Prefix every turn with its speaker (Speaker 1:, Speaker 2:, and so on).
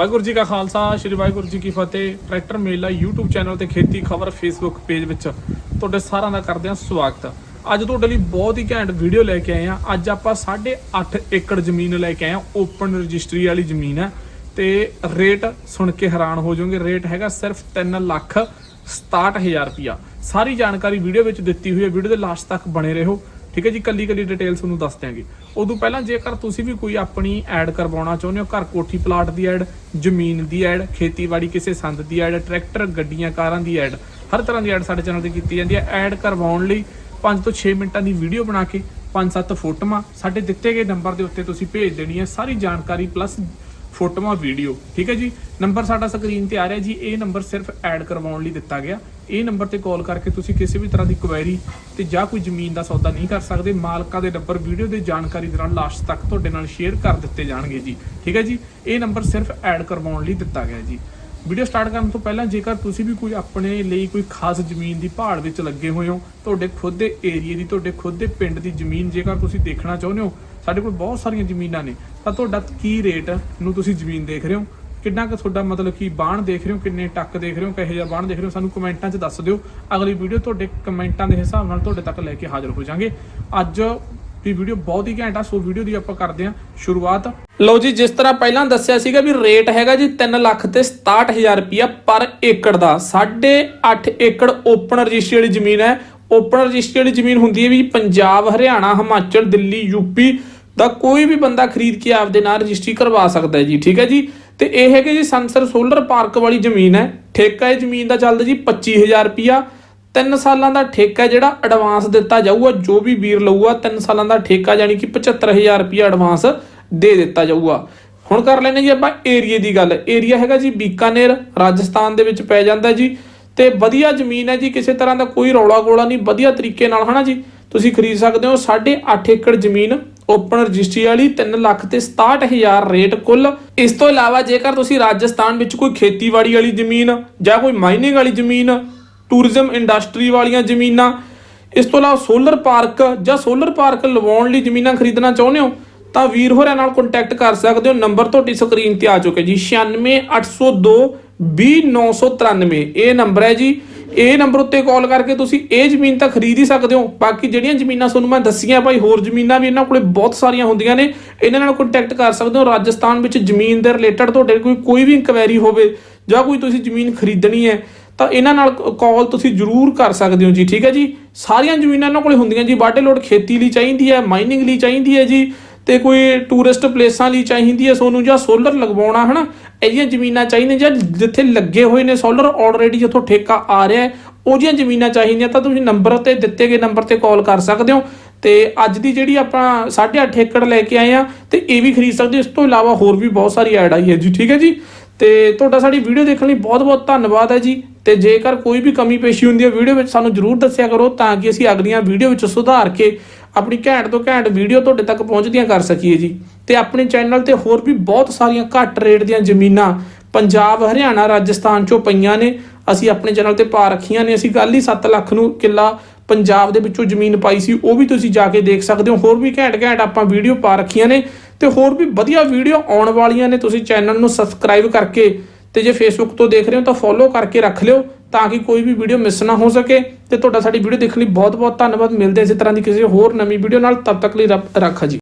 Speaker 1: ਵਾਹਿਗੁਰੂ ਜੀ ਕਾ ਖਾਲਸਾ, ਸ੍ਰੀ ਵਾਹਿਗੁਰੂ ਜੀ ਕੀ ਫਤਿਹ। ਟਰੈਕਟਰ ਮੇਲਾ YouTube channel ਤੇ ਖੇਤੀ ਖਬਰ Facebook ਪੇਜ ਵਿੱਚ ਤੁਹਾਡੇ ਸਾਰਿਆਂ ਦਾ ਕਰਦੇ ਹਾਂ ਸਵਾਗਤ। ਅੱਜ ਤੁਹਾਡੇ ਲਈ ਬਹੁਤ ਹੀ ਘੈਂਟ ਵੀਡੀਓ ਲੈ ਕੇ ਆਏ ਹਾਂ। ਅੱਜ ਆਪਾਂ 8.5 ਏਕੜ ਜ਼ਮੀਨ ਲੈ ਕੇ ਆਏ ਹਾਂ। ਓਪਨ ਰਜਿਸਟਰੀ ਵਾਲੀ ਜ਼ਮੀਨ ਹੈ ਤੇ ਰੇਟ ਸੁਣ ਕੇ ਹੈਰਾਨ ਹੋ ਜਾਓਗੇ। ਰੇਟ ਹੈਗਾ ਸਿਰਫ 3 ਲੱਖ 67000 ਰੁਪਿਆ ਸਾਰੀ ਜਾਣਕਾਰੀ ਵੀਡੀਓ ਵਿੱਚ ਦਿੱਤੀ ਹੋਈ ਹੈ। ਵੀਡੀਓ ਦੇ ਲਾਸਟ ਤੱਕ ਬਣੇ ਰਹੋ। ਠੀਕ ਹੈ ਜੀ, ਕੱਲੀ ਕੱਲੀ ਡਿਟੇਲ ਤੁਹਾਨੂੰ ਦੱਸ ਦਿਆਂਗੇ। ਉਦੋਂ ਪਹਿਲਾਂ ਜੇਕਰ ਤੁਸੀਂ ਵੀ ਕੋਈ ਆਪਣੀ ਐਡ ਕਰਵਾਉਣਾ ਚਾਹੁੰਦੇ ਹੋ, ਘਰ ਕੋਠੀ ਪਲਾਟ ਦੀ ਐਡ ਜ਼ਮੀਨ ਦੀ ਐਡ ਖੇਤੀਬਾੜੀ ਕਿਸੇ ਸੰਦ ਦੀ ਐਡ ਟਰੈਕਟਰ ਗੱਡੀਆਂ, ਕਾਰਾਂ ਦੀ ਐਡ ਹਰ ਤਰ੍ਹਾਂ ਦੀ ਐਡ ਸਾਡੇ ਚੈਨਲ ਤੇ ਕੀਤੀ ਜਾਂਦੀ ਹੈ। ਐਡ ਕਰਵਾਉਣ ਲਈ 5 ਤੋਂ 6 ਮਿੰਟਾਂ ਦੀ ਵੀਡੀਓ ਬਣਾ ਕੇ 5-7 ਫੋਟੋਆਂ ਸਾਡੇ ਦਿੱਤੇ ਗਏ ਨੰਬਰ ਦੇ ਉੱਤੇ ਤੁਸੀਂ ਭੇਜ ਦੇਣੀ ਹੈ। ਸਾਰੀ ਜਾਣਕਾਰੀ ਪਲੱਸ ਫੋਟੋਆਂ ਵੀਡੀਓ ਠੀਕ ਹੈ ਜੀ? ਨੰਬਰ ਸਾਡਾ ਸਕਰੀਨ ਤੇ ਆ ਰਿਹਾ ਜੀ। ਇਹ ਨੰਬਰ ਸਿਰਫ ਐਡ ਕਰਵਾਉਣ ਲਈ ਦਿੱਤਾ ਗਿਆ। ਇਹ ਨੰਬਰ ਤੇ ਕਾਲ ਕਰਕੇ ਤੁਸੀਂ ਕਿਸੇ ਵੀ ਤਰ੍ਹਾਂ ਦੀ ਕੁਐਰੀ ਤੇ ਜਾਂ ਕੋਈ ਜ਼ਮੀਨ ਦਾ ਸੌਦਾ ਨਹੀਂ ਕਰ ਸਕਦੇ, ਮਾਲਕਾਂ ਦੇ ਨੰਬਰ ਵੀਡੀਓ ਦੇ ਜਾਣਕਾਰੀ ਦੌਰਾਨ ਲਾਸਟ ਤੱਕ ਤੁਹਾਡੇ ਨਾਲ ਸ਼ੇਅਰ ਕਰ ਦਿੱਤੇ ਜਾਣਗੇ ਜੀ। ਠੀਕ ਹੈ ਜੀ? ਇਹ ਨੰਬਰ ਸਿਰਫ ਐਡ ਕਰਵਾਉਣ ਲਈ ਦਿੱਤਾ ਗਿਆ ਜੀ। ਵੀਡੀਓ ਸਟਾਰਟ ਕਰਨ ਤੋਂ ਪਹਿਲਾਂ ਜੇਕਰ ਤੁਸੀਂ ਵੀ ਕੋਈ ਆਪਣੇ ਲਈ ਕੋਈ ਖਾਸ ਜ਼ਮੀਨ ਦੀ ਭਾੜ ਵਿੱਚ ਲੱਗੇ ਹੋਏ ਹੋ, ਤੁਹਾਡੇ ਖੁਦ ਦੇ ਏਰੀਆ ਦੀ, ਤੁਹਾਡੇ ਖੁਦ ਦੇ ਪਿੰਡ ਦੀ ਜ਼ਮੀਨ ਜੇਕਰ ਤੁਸੀਂ ਦੇਖਣਾ ਚਾਹੁੰਦੇ ਹੋ, ਸਾਡੇ ਕੋਲ ਬਹੁਤ ਸਾਰੀਆਂ ਜ਼ਮੀਨਾਂ ਨੇ, ਤਾਂ ਤੁਹਾਡਾ ਕੀ ਰੇਟ ਨੂੰ ਤੁਸੀਂ ਜ਼ਮੀਨ ਦੇਖ ਰਹੇ ਹੋ? ਕਿੰਨਾ ਕੁ ਤੁਹਾਡਾ ਮਤਲਬ ਕਿ ਬਾਣ ਦੇਖ ਰਹੇ ਹੋ, ਕਿੰਨੇ ਟੱਕ ਦੇਖ ਰਹੇ ਹੋ, ਕਿਹੋ ਜਿਹਾ ਬਾਣ ਦੇਖ ਰਹੇ ਹੋ, ਸਾਨੂੰ ਕਮੈਂਟਾਂ 'ਚ ਦੱਸ ਦਿਓ। ਅਗਲੀ ਵੀਡੀਓ ਤੁਹਾਡੇ ਕਮੈਂਟਾਂ ਦੇ ਹਿਸਾਬ ਨਾਲ ਤੁਹਾਡੇ ਤੱਕ ਲੈ ਕੇ ਹਾਜ਼ਰ ਹੋ ਜਾਾਂਗੇ ਅੱਜ ਦੀ ਵੀਡੀਓ ਬਹੁਤ ਹੀ ਘੈਂਟ ਆ, ਸੋ ਵੀਡੀਓ ਦੀ ਆਪਾਂ ਕਰਦੇ ਹਾਂ ਸ਼ੁਰੂਆਤ। ਲਓ ਜੀ, ਜਿਸ ਤਰ੍ਹਾਂ ਪਹਿਲਾਂ ਦੱਸਿਆ ਸੀਗਾ ਵੀ ਰੇਟ ਹੈਗਾ ਜੀ 3 ਲੱਖ ਤੇ 67000 ਰੁਪਿਆ ਪਰ ਏਕੜ ਦਾ। 8.5 ਏਕੜ ਓਪਨ ਰਜਿਸਟਰੀ ਵਾਲੀ ਜ਼ਮੀਨ ਹੈ। ਓਪਨ ਰਜਿਸਟਰੀ ਵਾਲੀ ਜ਼ਮੀਨ ਹੁੰਦੀ ਹੈ ਵੀ ਪੰਜਾਬ, ਹਰਿਆਣਾ, ਹਿਮਾਚਲ, ਦਿੱਲੀ ਯੂਪੀ ਦਾ ਕੋਈ ਵੀ ਬੰਦਾ ਖਰੀਦ ਕੇ ਆਪਦੇ ਨਾਲ ਰਜਿਸਟਰੀ ਕਰਵਾ ਸਕਦਾ ਹੈ ਜੀ, ਠੀਕ ਹੈ ਜੀ? ਤੇ ਇਹ ਹੈਗੇ ਜੀ ਸੰਸਰ ਸੋਲਰ ਪਾਰਕ ਵਾਲੀ ਜ਼ਮੀਨ ਹੈ। ਠੇਕਾ ਇਹ ਜ਼ਮੀਨ ਦਾ ਚੱਲਦਾ ਜੀ 25000 ਰੁਪਿਆ 3 ਸਾਲਾਂ ਦਾ ਠੇਕਾ ਜਿਹੜਾ ਐਡਵਾਂਸ ਦਿੱਤਾ ਜਾਊਗਾ, ਜੋ ਵੀ ਵੀਰ ਲਊਗਾ 3 ਸਾਲਾਂ ਦਾ ਠੇਕਾ ਯਾਨੀ ਕਿ 75000 ਰੁਪਿਆ ਐਡਵਾਂਸ ਦੇ ਦਿੱਤਾ ਜਾਊਗਾ। ਹੁਣ ਕਰ ਲੈਨੇ ਜੀ ਆਪਾਂ ਏਰੀਏ ਦੀ ਗੱਲ। ਏਰੀਆ ਹੈਗਾ ਜੀ ਬੀਕਾਨੇਰ, ਰਾਜਸਥਾਨ ਦੇ ਵਿੱਚ ਪੈ ਜਾਂਦਾ ਜੀ। ਤੇ ਵਧੀਆ ਜ਼ਮੀਨ ਹੈ ਜੀ, ਕਿਸੇ ਤਰ੍ਹਾਂ ਦਾ ਕੋਈ ਰੌਲਾ ਗੋਲਾ ਨਹੀਂ, ਵਧੀਆ ਤਰੀਕੇ ਨਾਲ ਹਨਾ ਜੀ। ਤੁਸੀਂ ਖਰੀਦ ਸਕਦੇ ਹੋ 8.5 ਏਕੜ ਜ਼ਮੀਨ ਓਪਨ ਰਜਿਸਟਰੀ ਵਾਲੀ 3 ਲੱਖ ਤੇ 67000 ਰੇਟ ਕੁੱਲ। ਇਸ ਤੋਂ ਇਲਾਵਾ ਜੇਕਰ ਤੁਸੀਂ ਰਾਜਸਥਾਨ ਵਿੱਚ ਕੋਈ ਖੇਤੀਬਾੜੀ ਵਾਲੀ ਜ਼ਮੀਨ ਜਾਂ ਕੋਈ ਮਾਈਨਿੰਗ ਵਾਲੀ ਜ਼ਮੀਨ, ਟੂਰਿਜ਼ਮ ਇੰਡਸਟਰੀ ਵਾਲੀਆਂ ਜ਼ਮੀਨਾਂ, ਇਸ ਤੋਂ ਇਲਾਵਾ ਸੋਲਰ ਪਾਰਕ ਜਾਂ ਸੋਲਰ ਪਾਰਕ ਲਵਾਉਣ ਲਈ ਜ਼ਮੀਨਾਂ ਖਰੀਦਣਾ ਚਾਹੁੰਦੇ ਹੋ, ਤਾਂ ਵੀਰ ਹੋਰਾਂ ਨਾਲ ਕੰਟੈਕਟ ਕਰ ਸਕਦੇ ਹੋ। ਨੰਬਰ ਤੁਹਾਡੀ ਸਕਰੀਨ ਤੇ ਆ ਚੁੱਕੇ ਜੀ 96802 20993 ਇਹ ਨੰਬਰ ਹੈ ਜੀ ਇਹ ਨੰਬਰ ਉੱਤੇ ਕਾਲ ਕਰਕੇ ਤੁਸੀਂ ਇਹ ਜ਼ਮੀਨ ਤਾਂ ਖਰੀਦ ਹੀ ਸਕਦੇ ਹੋ। ਬਾਕੀ ਜਿਹੜੀਆਂ ਜ਼ਮੀਨਾਂ ਤੁਹਾਨੂੰ ਮੈਂ ਦੱਸੀਆਂ ਭਾਈ, ਹੋਰ ਜ਼ਮੀਨਾਂ ਵੀ ਇਹਨਾਂ ਕੋਲੇ ਬਹੁਤ ਸਾਰੀਆਂ ਹੁੰਦੀਆਂ ਨੇ। ਇਹਨਾਂ ਨਾਲ ਕੰਟੈਕਟ ਕਰ ਸਕਦੇ ਹੋ। ਰਾਜਸਥਾਨ ਵਿੱਚ ਜ਼ਮੀਨ ਦੇ ਰਿਲੇਟਡ ਤੁਹਾਡੇ ਕੋਈ ਕੋਈ ਵੀ ਇਨਕੁਆਇਰੀ ਹੋਵੇ ਜਾਂ ਕੋਈ ਤੁਸੀਂ ਜ਼ਮੀਨ ਖਰੀਦਣੀ ਹੈ, ਤਾਂ ਇਹਨਾਂ ਨਾਲ ਕਾਲ ਤੁਸੀਂ ਜ਼ਰੂਰ ਕਰ ਸਕਦੇ ਹੋ ਜੀ। ਠੀਕ ਹੈ ਜੀ? ਸਾਰੀਆਂ ਜ਼ਮੀਨਾਂ ਇਹਨਾਂ ਕੋਲੇ ਹੁੰਦੀਆਂ ਜੀ। ਬਾਟੇ ਲੋਡ ਖੇਤੀ ਲਈ ਚਾਹੀਦੀ ਹੈ ਮਾਈਨਿੰਗ ਲਈ ਚਾਹੀਦੀ ਹੈ ਜੀ। ਤੇ ਕੋਈ ਟੂਰਿਸਟ ਪਲੇਸਾਂ ਲਈ ਚਾਹੀਦੀ ਹੈ ਸੋਨੂੰ, ਜਾਂ ਸੋਲਰ ਲਗਵਾਉਣਾ, ਹਨਾ? ਇਹਦੀਆਂ ਜ਼ਮੀਨਾਂ ਚਾਹੀਦੀਆਂ, ਜਾਂ ਜਿੱਥੇ ਲੱਗੇ ਹੋਏ ਨੇ ਸੋਲਰ ਆਲਰੇਡੀ ਜਿੱਥੋਂ ਠੇਕਾ ਆ ਰਿਹਾ ਹੈ, ਉਹ ਜਿਹੀਆਂ ਜ਼ਮੀਨਾਂ ਚਾਹੀਦੀਆਂ, ਤਾਂ ਤੁਸੀਂ ਨੰਬਰ ਤੇ, ਦਿੱਤੇ ਗਏ ਨੰਬਰ ਤੇ ਕਾਲ ਕਰ ਸਕਦੇ ਹੋ। ਤੇ ਅੱਜ ਦੀ ਜਿਹੜੀ ਆਪਾਂ 8.5 ਏਕੜ ਲੈ ਕੇ ਆਏ ਆ ਤੇ ਇਹ ਵੀ ਖਰੀਦ ਸਕਦੇ ਹੋ। ਇਸ ਤੋਂ ਇਲਾਵਾ ਹੋਰ ਵੀ ਬਹੁਤ ਸਾਰੀ ਐਡ ਆਈ ਹੈ ਜੀ, ਠੀਕ ਹੈ ਜੀ? ਤੇ ਤੁਹਾਡਾ ਸਾਡੀ ਵੀਡੀਓ ਦੇਖਣ ਲਈ ਬਹੁਤ ਬਹੁਤ ਧੰਨਵਾਦ ਹੈ ਜੀ। ਤੇ ਜੇਕਰ ਕੋਈ ਵੀ ਕਮੀ ਪੇਸ਼ੀ ਹੁੰਦੀ ਹੈ ਵੀਡੀਓ ਵਿੱਚ ਸਾਨੂੰ ਜਰੂਰ ਦੱਸਿਆ ਕਰੋ, ਤਾਂ ਕਿ ਅਸੀਂ ਅਗਲੀਆਂ ਵੀਡੀਓ ਵਿੱਚ ਸੁਧਾਰ ਕੇ ਆਪਣੀ ਘੈਂਟ ਤੋਂ ਘੈਂਟ ਵੀਡੀਓ ਤੁਹਾਡੇ ਤੱਕ ਪਹੁੰਚਦੀਆਂ ਕਰ ਸਕੀਏ ਜੀ। ਤੇ ਆਪਣੇ ਚੈਨਲ ਤੇ ਹੋਰ ਵੀ ਬਹੁਤ ਸਾਰੀਆਂ ਘੱਟ ਰੇਟ ਦੀਆਂ ਜ਼ਮੀਨਾਂ ਪੰਜਾਬ, ਹਰਿਆਣਾ, ਰਾਜਸਥਾਨ ਚੋਂ ਪਈਆਂ ਨੇ। ਅਸੀਂ ਆਪਣੇ ਚੈਨਲ ਤੇ ਪਾ ਰੱਖੀਆਂ ਨੇ। ਅਸੀਂ ਕੱਲ ਹੀ 7 ਲੱਖ ਨੂੰ ਕਿੱਲਾ ਪੰਜਾਬ ਦੇ ਵਿੱਚੋਂ ਜ਼ਮੀਨ ਪਾਈ ਸੀ, ਉਹ ਵੀ ਤੁਸੀਂ ਜਾ ਕੇ ਦੇਖ ਸਕਦੇ ਹੋ। ਹੋਰ ਵੀ ਘੈਂਟ ਘੈਂਟ ਆਪਾਂ ਵੀਡੀਓ ਪਾ ਰੱਖੀਆਂ ਨੇ। ਤੇ ਹੋਰ ਵੀ ਵਧੀਆ ਵੀਡੀਓ ਆਉਣ ਵਾਲੀਆਂ ਨੇ। ਤੁਸੀਂ ਚੈਨਲ ਨੂੰ ਸਬਸਕ੍ਰਾਈਬ ਕਰਕੇ ਤੇ ਜੇ ਫੇਸਬੁੱਕ ਤੋਂ ਦੇਖ ਰਹੇ ਹੋ ਤਾਂ ਫੋਲੋ ਕਰਕੇ ਰੱਖ ਲਿਓ ਤਾਂ ਕਿ ਕੋਈ ਵੀ ਵੀਡੀਓ ਮਿਸ ਨਾ ਹੋ ਸਕੇ। ਤੇ ਤੁਹਾਡਾ ਸਾਡੀ ਵੀਡੀਓ ਦੇਖਣ ਲਈ ਬਹੁਤ ਬਹੁਤ ਧੰਨਵਾਦ। ਮਿਲਦੇ ਹਾਂ ਇਸੇ ਤਰ੍ਹਾਂ ਦੀ ਕਿਸੇ ਹੋਰ ਨਵੀਂ ਵੀਡੀਓ ਨਾਲ। ਤਦ ਤੱਕ ਲਈ ਰੱਬ ਰਾਖਾ ਜੀ।